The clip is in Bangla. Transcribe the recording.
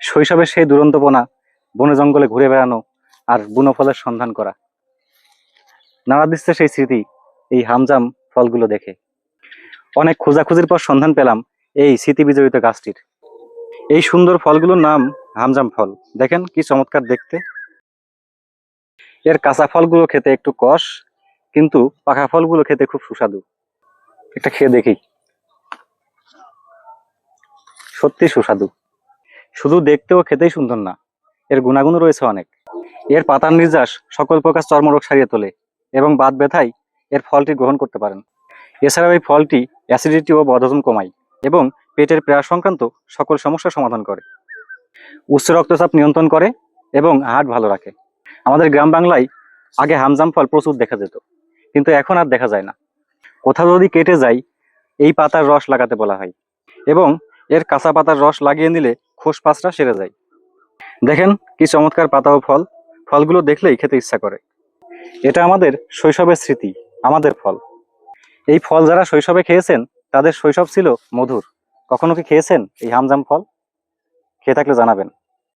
শৈশবের সেই দুরন্তপনা বনে জঙ্গলে ঘুরে বেড়ানো আর বুনো ফলের সন্ধান করা। নাড়া দিচ্ছে সেই স্মৃতি, এই হামজাম ফলগুলো দেখে। অনেক খোঁজাখুঁজির পর সন্ধান পেলাম এই স্মৃতি বিজড়িত গাছটির। এই সুন্দর ফলগুলোর নাম হামজাম ফল। দেখেন কি চমৎকার দেখতে। এর কাঁচা ফলগুলো খেতে একটু কষ, কিন্তু পাকা ফলগুলো খেতে খুব সুস্বাদু। একটা খেয়ে দেখি। সত্যি সুস্বাদু। শুধু দেখতেও খেতেই সুন্দর না, এর গুণাগুণও রয়েছে অনেক। এর পাতার নির্যাস সকল প্রকার চর্মরোগ সারিয়ে তোলে এবং বাত ব্যথায় এর ফলটি গ্রহণ করতে পারেন। এছাড়াও এই ফলটি অ্যাসিডিটি ও বদহজম কমায় এবং পেটের প্রেয়ার সংক্রান্ত সকল সমস্যার সমাধান করে। উচ্চ রক্তচাপ নিয়ন্ত্রণ করে এবং হার্ট ভালো রাখে। আমাদের গ্রাম বাংলায় আগে হামজাম ফল প্রচুর দেখা যেত, কিন্তু এখন আর দেখা যায় না। কোথাও যদি কেটে যায়, এই পাতার রস লাগাতে বলা হয় এবং এর কাঁচা পাতার রস লাগিয়ে নিলে খোস পাঁচটা সেরে যায়। দেখেন কি চমৎকার পাতা ও ফল। ফলগুলো দেখলেই খেতে ইচ্ছা করে। এটা আমাদের শৈশবের স্মৃতি, আমাদের ফল। এই ফল যারা শৈশবে খেয়েছেন, তাদের শৈশব ছিল মধুর। কখনো কি খেয়েছেন এই হামজাম ফল? খেয়ে থাকলে জানাবেন।